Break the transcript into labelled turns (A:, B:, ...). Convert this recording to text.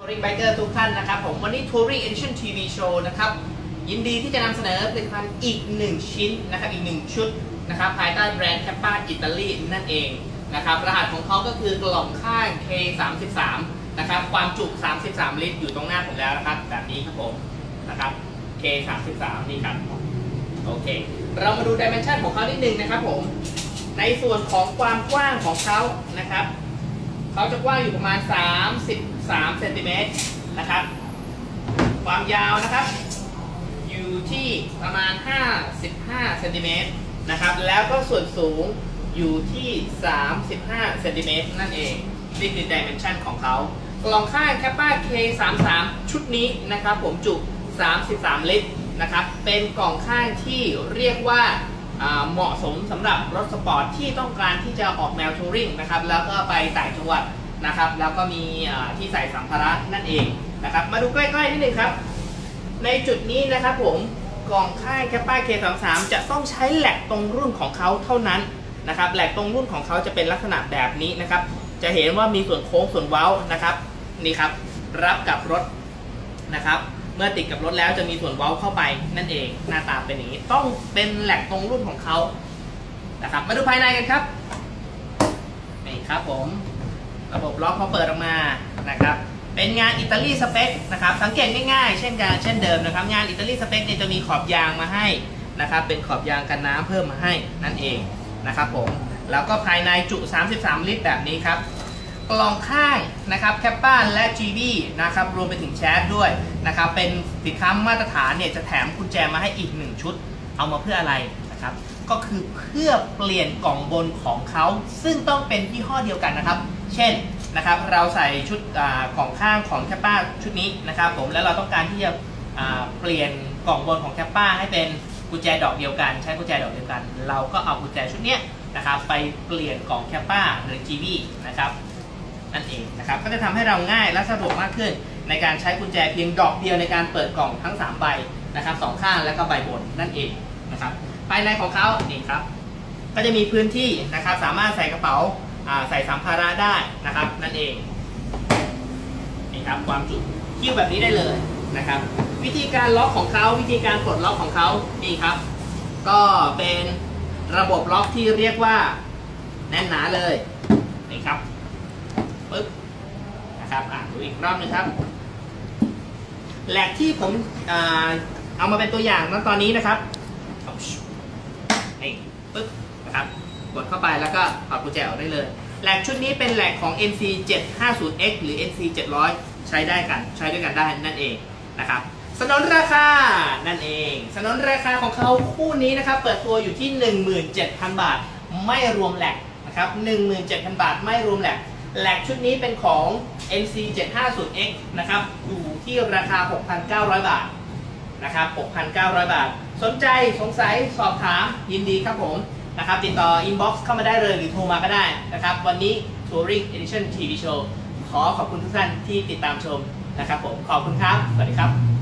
A: Touring Biker ทุกท่านนะครับผมวันนี้ Touring Edition TV Show นะครับยินดีที่จะนำเสนอผลิตภัณฑ์อีก1ชิ้นนะครับอีก1ชุดนะครับภายใต้แบรนด์แคปปาอิตาลีนั่นเองนะครับรหัสของเขาก็คือกล่องข้าง K33 นะครับความจุ 33 ลิตรอยู่ตรงหน้าผมแล้วนะครับแบบนี้ครับผมนะครับ K33 นี่ครับโอเค เรามาดูดิเมนชันของเขานิดนึงนะครับผมในส่วนของความกว้างของเขานะครับ เขาจะกว้างอยู่ประมาณ 33เซนติเมตรนะครับ ความยาวนะครับ อยู่ที่ประมาณ 55เซนติเมตรนะครับ แล้วก็ส่วนสูงอยู่ที่ 35เซนติเมตรนั่นเอง นี่คือดิเมนชันของเขา กล่องข้างแคปป้า K33 ชุดนี้นะครับ ผมจุ 33 ลิตรนะครับ เป็นกล่องข้างที่เรียกว่าอ่า เหมาะสมสำหรับรถสปอร์ตที่ต้องการที่จะออกแนวทัวริงนะครับแล้วก็ไปต่างจังหวัดนะครับแล้วก็มีที่ใส่สัมภาระนั่นเองนะครับมาดูใกล้ๆนิดนึงครับ ในจุดนี้นะครับผมกล่องค่ายแคปป้า K33 จะต้องใช้แหลกตรงรุ่นของเขาเท่านั้นนะครับแหลกตรงรุ่นของเขาจะเป็นลักษณะแบบนี้นะครับ จะเห็นว่ามีส่วนโค้งส่วนเว้านะครับนี่ครับรับกับรถนะครับ เมื่อติดกับรถแล้วจะมีส่วนเว้าเข้าไปนั่นเองหน้าตาเป็นอย่างนี้ ต้องเป็นแหลกตรงรุ่นของเขานะครับ มาดูภายในกันครับนี่ครับผมระบบล็อกพอเปิดออกมานะครับ เป็นงานอิตาลีสเปคนะครับสังเกตง่ายๆ เช่นกันเช่นเดิมนะครับ งานอิตาลีสเปคเนี่ยจะมีขอบยางมาให้นะครับ เป็นขอบยางกันน้ำเพิ่มมาให้นั่นเองนะครับผมแล้วก็ภายในจุ 33 ลิตรแบบนี้ครับ กล่องข้างนะครับแคปป้าและ GB นะครับรวมไปถึงแชทด้วยนะครับเป็นสินค้ามาตรฐานเนี่ยจะแถมกุญแจมาให้อีก 1 ชุด เอามาเพื่ออะไรนะครับก็คือเพื่อเปลี่ยนกล่องบนของเขา ซึ่งต้องเป็นยี่ห้อเดียวกันนะครับ เช่นนะครับเราใส่ชุดอากล่องข้างของแคปป้าชุดนี้นะครับผมแล้วเราต้องการที่จะเปลี่ยนกล่องบนของแคปป้าให้เป็นกุญแจดอกเดียวกัน ใช้กุญแจดอกเดียวกัน เราก็เอากุญแจชุดนี้นะครับไปเปลี่ยนกล่องแคปป้าหรือ GB นะครับ นั่นเองนะครับก็จะทำให้เราง่ายและสะดวกมากขึ้น ในการใช้กุญแจเพียงดอกเดียวในการเปิดกล่องทั้ง 3 ใบนะครับสองข้างแล้วก็ใบบนนั่นเองนะครับภายในของเขานี่ครับก็จะมีพื้นที่นะครับสามารถใส่กระเป๋าใส่สัมภาระได้นะครับนั่นเองนี่ครับความจุคิ้วแบบนี้ได้เลยนะครับวิธีการล็อกของเขาวิธีการปลดล็อกของเขานี่ครับ ก็เป็นระบบล็อกที่เรียกว่าแน่นหนาเลยนี่ครับ ปึ๊บนะครับอะดูอีกรอบหนึงครับแหลกที่ผมเอามาเป็นตัวอย่างณตอนนี้นะครับนี่ปึ๊บนะครับกดเข้าไปแล้วก็ถอดกุญแจออกได้เลยแหลกชุดนี้เป็นแหลกของ NC 750X หรือ NC 700 ใช้ได้กันใช้ด้วยกันได้นั่นเองนะครับสนนราคา นั่นเอง สนนราคาของเขาคู่นี้นะครับ เปิดตัวอยู่ที่ 17,000 บาท ไม่รวมแหลกนะครับ 17,000 บาท ไม่รวมแหลก แหลกชุดนี้เป็นของ NC 750X นะครับ อยู่ที่ราคา 6,900 บาทนะครับ 6,900 บาท สนใจสงสัยสอบถามยินดีครับผมนะครับติดต่อ inbox เข้ามาได้เลยหรือโทรมาก็ได้นะครับ วันนี้ Touring Edition TV Show ขอขอบคุณทุกท่านที่ติดตามชมนะครับผม ขอบคุณครับ สวัสดีครับ